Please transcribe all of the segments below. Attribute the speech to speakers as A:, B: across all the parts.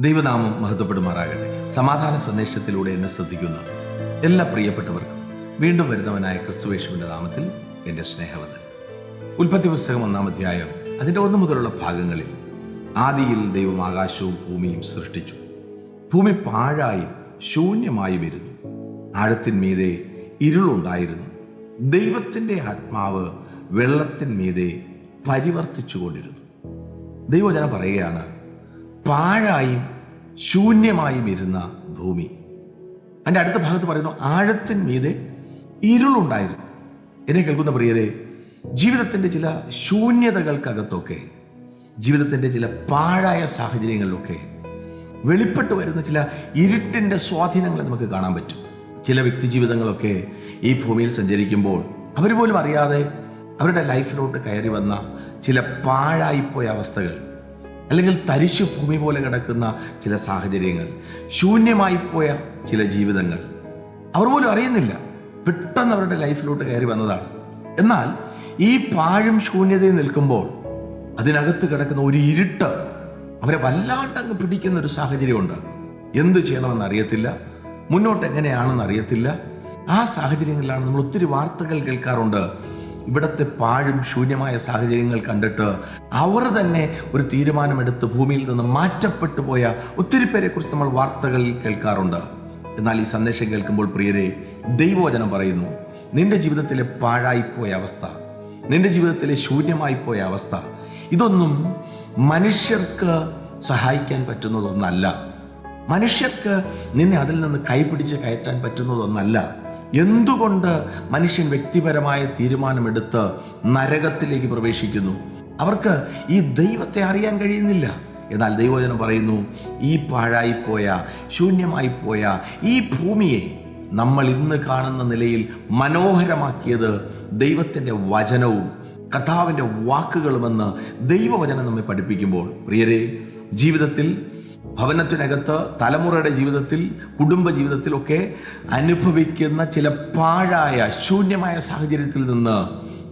A: ദൈവനാമം മഹത്വപ്പെടുമാറാകട്ടെ. സമാധാന സന്ദേശത്തിലൂടെ എന്നെ ശ്രദ്ധിക്കുന്ന എല്ലാ പ്രിയപ്പെട്ടവർക്കും വീണ്ടും വരുന്നവനായ ക്രിസ്തുവേശുവിന്റെ നാമത്തിൽ എന്റെ സ്നേഹവത് ഉൽപ്പത്തി പുസ്തകം ഒന്നാം അധ്യായം അതിന്റെ ഒന്നു മുതലുള്ള ഭാഗങ്ങളിൽ ആദിയിൽ ദൈവം ആകാശവും ഭൂമിയും സൃഷ്ടിച്ചു. ഭൂമി പാഴായും ശൂന്യമായി വരുന്നു. ആഴത്തിന്മീതെ ഇരുളുണ്ടായിരുന്നു. ദൈവത്തിന്റെ ആത്മാവ് വെള്ളത്തിന്മീതെ പരിവർത്തിച്ചുകൊണ്ടിരുന്നു. ദൈവജനം പറയുകയാണ് പാഴായും ശൂന്യമായും ഇരുന്ന ഭൂമി. അതിന്റെ അടുത്ത ഭാഗത്ത് പറയുന്നു ആഴത്തിന്മീതെ ഇരുളുണ്ടായിരുന്നു. എന്നെ കേൾക്കുന്ന പ്രിയരെ ജീവിതത്തിന്റെ ചില ശൂന്യതകൾക്കകത്തൊക്കെ ജീവിതത്തിന്റെ ചില പാഴായ സാഹചര്യങ്ങളിലൊക്കെ വെളിപ്പെട്ട് വരുന്ന ചില ഇരുട്ടിന്റെ സ്വാധീനങ്ങൾ നമുക്ക് കാണാൻ പറ്റും. ചില വ്യക്തി ജീവിതങ്ങളൊക്കെ ഈ ഭൂമിയിൽ സഞ്ചരിക്കുമ്പോൾ അവർ പോലും അറിയാതെ അവരുടെ ലൈഫിലോട്ട് കയറി വന്ന ചില പാഴായിപ്പോയ അവസ്ഥകൾ. അല്ലെങ്കിൽ തരിശു ഭൂമി പോലെ കിടക്കുന്ന ചില സാഹചര്യങ്ങൾ ശൂന്യമായി പോയ ചില ജീവിതങ്ങൾ. അവർ പോലും അറിയുന്നില്ല. പെട്ടെന്ന് അവരുടെ ലൈഫിലോട്ട് കയറി വന്നതാണ്. എന്നാൽ ഈ പാഴും ശൂന്യതയും നിൽക്കുമ്പോൾ അതിനകത്ത് കിടക്കുന്ന ഒരു ഇരുട്ട് അവരെ വല്ലാണ്ടങ്ങ് പിടിക്കുന്ന ഒരു സാഹചര്യമുണ്ട്. എന്ത് ചെയ്യണമെന്ന് അറിയത്തില്ല. മുന്നോട്ട് എങ്ങനെയാണെന്ന് അറിയത്തില്ല. ആ സാഹചര്യങ്ങളിലാണ് നമ്മൾ ഒത്തിരി വാർത്തകൾ കേൾക്കാറുണ്ട്. ഇവിടുത്തെ പാഴും ശൂന്യമായ സാഹചര്യങ്ങൾ കണ്ടിട്ട് അവർ തന്നെ ഒരു തീരുമാനമെടുത്ത് ഭൂമിയിൽ നിന്ന് മാറ്റപ്പെട്ടു പോയ ഒത്തിരി പേരെക്കുറിച്ച് നമ്മൾ വാർത്തകളിൽ കേൾക്കാറുണ്ട്. എന്നാൽ ഈ സന്ദേശം കേൾക്കുമ്പോൾ പ്രിയരെ ദൈവവചനം പറയുന്നു നിന്റെ ജീവിതത്തിലെ പാഴായിപ്പോയ അവസ്ഥ നിന്റെ ജീവിതത്തിലെ ശൂന്യമായിപ്പോയ അവസ്ഥ ഇതൊന്നും മനുഷ്യർക്ക് സഹായിക്കാൻ പറ്റുന്നതൊന്നല്ല. മനുഷ്യർക്ക് നിന്നെ അതിൽ നിന്ന് കൈപിടിച്ച് കയറ്റാൻ പറ്റുന്നതൊന്നല്ല. എന്തുകൊണ്ട് മനുഷ്യൻ വ്യക്തിപരമായ തീരുമാനമെടുത്ത് നരകത്തിലേക്ക് പ്രവേശിക്കുന്നു? അവർക്ക് ഈ ദൈവത്തെ അറിയാൻ കഴിയുന്നില്ല. എന്നാൽ ദൈവജനം പറയുന്നു ഈ പാഴായിപ്പോയ ശൂന്യമായിപ്പോയ ഈ ഭൂമിയെ നമ്മൾ ഇന്ന് കാണുന്ന നിലയിൽ മനോഹരമാക്കിയത് ദൈവത്തിന്റെ വചനവും കർത്താവിന്റെ വാക്കുകളുമെന്ന് ദൈവവചനം നമ്മെ പഠിപ്പിക്കുമ്പോൾ. പ്രിയരെ ജീവിതത്തിൽ ഭവനത്തിനകത്ത് തലമുറയുടെ ജീവിതത്തിൽ കുടുംബ ജീവിതത്തിലൊക്കെ അനുഭവിക്കുന്ന ചില പാഴായ ശൂന്യമായ സാഹചര്യത്തിൽ നിന്ന്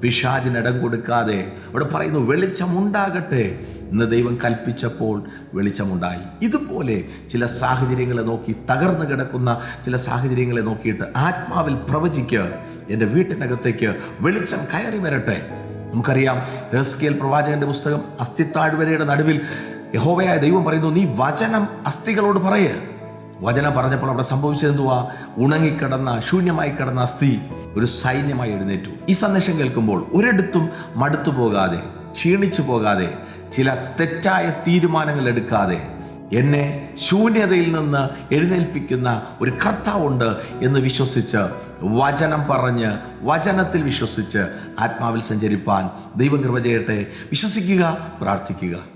A: പിശാചിന് ഇടം കൊടുക്കാതെ അവിടെ പറയുന്നു വെളിച്ചമുണ്ടാകട്ടെ എന്ന് ദൈവം കൽപ്പിച്ചപ്പോൾ വെളിച്ചമുണ്ടായി. ഇതുപോലെ ചില സാഹചര്യങ്ങളെ നോക്കി തകർന്നു കിടക്കുന്ന ചില സാഹചര്യങ്ങളെ നോക്കിയിട്ട് ആത്മാവിൽ പ്രവചിക്ക് എന്റെ വീട്ടിനകത്തേക്ക് വെളിച്ചം കയറി വരട്ടെ. നമുക്കറിയാം ഹെസ്കേൽ പ്രവാചകന്റെ പുസ്തകം അസ്ഥിത്താഴ്വരയുടെ നടുവിൽ യഹോവയായ ദൈവം പറയുന്നു നീ വചനം അസ്ഥികളോട് പറയ്. വചനം പറഞ്ഞപ്പോൾ അവിടെ സംഭവിച്ചത് എന്തുവാ? ഉണങ്ങിക്കിടന്ന ശൂന്യമായി കിടന്ന അസ്ഥി ഒരു സൈന്യമായി എഴുന്നേറ്റു. ഈ സന്ദേശം കേൾക്കുമ്പോൾ ഒരിടത്തും മടുത്തു പോകാതെ ക്ഷീണിച്ചു പോകാതെ ചില തെറ്റായ തീരുമാനങ്ങൾ എടുക്കാതെ എന്നെ ശൂന്യതയിൽ നിന്ന് എഴുന്നേൽപ്പിക്കുന്ന ഒരു കർത്താവുണ്ട് എന്ന് വിശ്വസിച്ച് വചനം പറഞ്ഞ് വചനത്തിൽ വിശ്വസിച്ച് ആത്മാവിൽ സഞ്ചരിപ്പാൻ ദൈവം കൃപ ചെയ്യട്ടെ. വിശ്വസിക്കുക പ്രാർത്ഥിക്കുക.